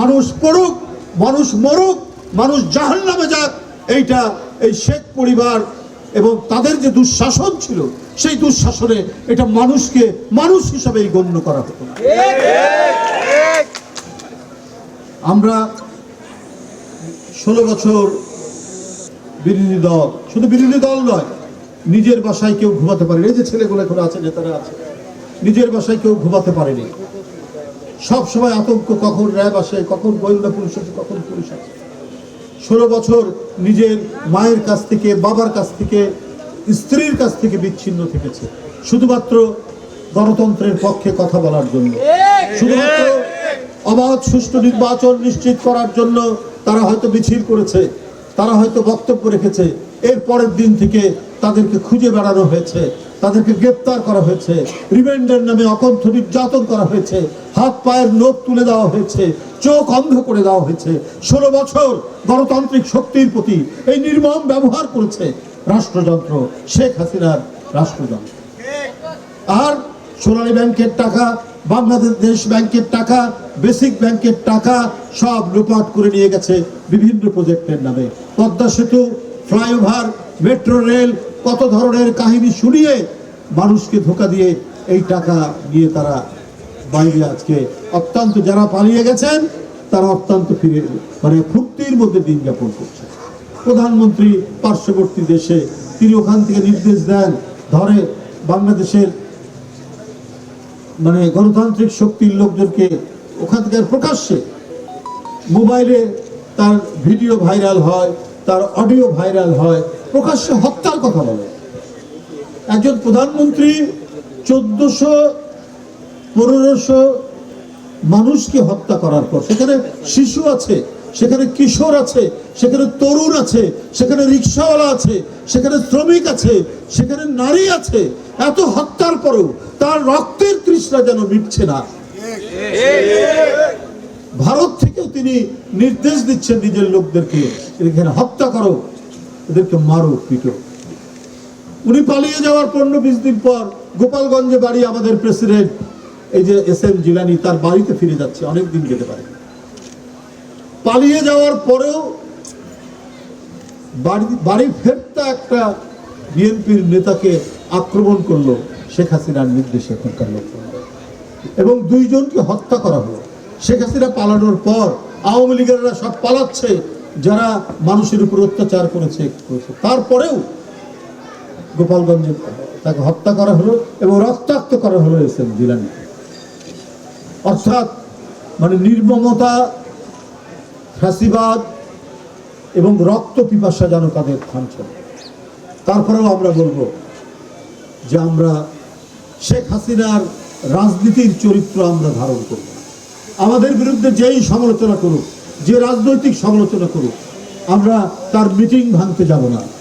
মানুষ পড়ুক, মানুষ মরুক, মানুষ জাহান নামে যাক, এইটা এই শেখ পরিবার এবং তাদের যে দুঃশাসন ছিল, সেই দুঃশাসনে এটা মানুষকে মানুষ হিসাবেই গণ্য করা হতো আমরা ষোলো বছর বিরোধী দল, শুধু বিরোধী দল নয়, নিজের বাসায় কেউ ঘুমাতে পারেনি। এই যে ছেলেগুলো এখন আছে, নেতারা আছে, নিজের বাসায় কেউ ঘুমাতে পারেনি। সব সময় আতঙ্ক, কখন র্যাব আসে, কখন গোয়েন্দা পুলিশ আছে কখন পুলিশ আছে ষোলো বছর নিজের মায়ের কাছ থেকে, বাবার কাছ থেকে, স্ত্রীর কাছ থেকে বিচ্ছিন্ন থেকেছে। শুধুমাত্র গণতন্ত্রের পক্ষে কথা বলার জন্য। শুধুমাত্র অবাধ, সুষ্ঠু নির্বাচন নিশ্চিত করার জন্য তারা হয়তো মিছিল করেছে, তারা হয়তো বক্তব্য রেখেছে এর পরের দিন থেকে তাদেরকে খুঁজে বেড়ানো হয়েছে, তাদেরকে গ্রেপ্তার করা হয়েছে রিমান্ডের নামে অকথ্য নির্যাতন করা হয়েছে, হাত পায়ের নখ তুলে দেওয়া হয়েছে, চোখ অন্ধ করে দেওয়া হয়েছে। ষোলো বছর গণতান্ত্রিক শক্তির প্রতি এই নির্মম ব্যবহার করেছে রাষ্ট্রযন্ত্র, শেখ হাসিনার রাষ্ট্রযন্ত্র। আর সোনালী ব্যাংকের টাকা, বাংলাদেশ দেশ ব্যাংকের টাকা, বেসিক ব্যাংকের টাকা সব লুপাট করে নিয়ে গেছে বিভিন্ন প্রজেক্টের নামে। পদ্মা সেতু ফ্লাইওভার, মেট্রো রেল, কত ধরনের কাহিনী শুনিয়ে মানুষকে ধোকা দিয়ে এই টাকা নিয়ে তারা বাইরে আজকে অত্যন্ত যারা পালিয়ে গেছেন, তারা অত্যন্ত ফিরে মানে ফুর্তির মধ্যে দিন যাপন করছে প্রধানমন্ত্রী পার্শ্ববর্তী দেশে তিনি ওখান থেকে নির্দেশ দেন, ধরে বাংলাদেশের মানে গণতান্ত্রিক শক্তির লোকজনকে ওখান থেকে প্রকাশ্যে মোবাইলে তার ভিডিও ভাইরাল হয় তার অডিও ভাইরাল হয়, প্রকাশ্যে হত্যার কথা বলে। একজন প্রধানমন্ত্রী চোদ্দশো পনেরোশো মানুষকে হত্যা করার পর, সেখানে শিশু আছে, সেখানে কিশোর আছে, সেখানে তরুণ আছে, সেখানে রিক্সাওয়ালা আছে, সেখানে শ্রমিক আছে, সেখানে নারী আছে, এত হত্যার পরেও তার রক্তের তৃষ্ণা যেন মিটছে না। ভারত তিনি নির্দেশ দিচ্ছেন নিজের লোকদেরকে, এখানে হত্যা করো, এদেরকে মারো, পিটো। উনি পালিয়ে যাওয়ার পনেরো বিশ দিন পর গোপালগঞ্জে বাড়ি আমাদের প্রেসিডেন্ট, এই যে এস এম জিলানি, তার বাড়িতে ফিরে যাচ্ছে, অনেক দিন যেতে পারে। পালিয়ে যাওয়ার পরেও বাড়ি বাড়ি ফেরতা একটা বিএনপির নেতাকে আক্রমণ করল শেখ হাসিনার নির্দেশে এখানকার লোকজন। এবং দুইজনকে হত্যা করা হলো। শেখ হাসিনা পালানোর পর আওয়ামী লীগেরা সব পালাচ্ছে, যারা মানুষের উপর অত্যাচার করেছে। তারপরেও গোপালগঞ্জে তাকে হত্যা করা হলো এবং রক্তাক্ত করা হলো এস এম জিলানি অর্থাৎ মানে নির্মমতা, ফ্যাসিবাদ এবং রক্ত পিপাসা যেন তাদের থামছে। তারপরেও আমরা বলব যে আমরা শেখ হাসিনার রাজনীতির চরিত্র আমরা ধারণ করব আমাদের বিরুদ্ধে যেই সমালোচনা করুক, যে রাজনৈতিক সমালোচনা করুক, আমরা তার মিটিং ভাঙতে যাব না।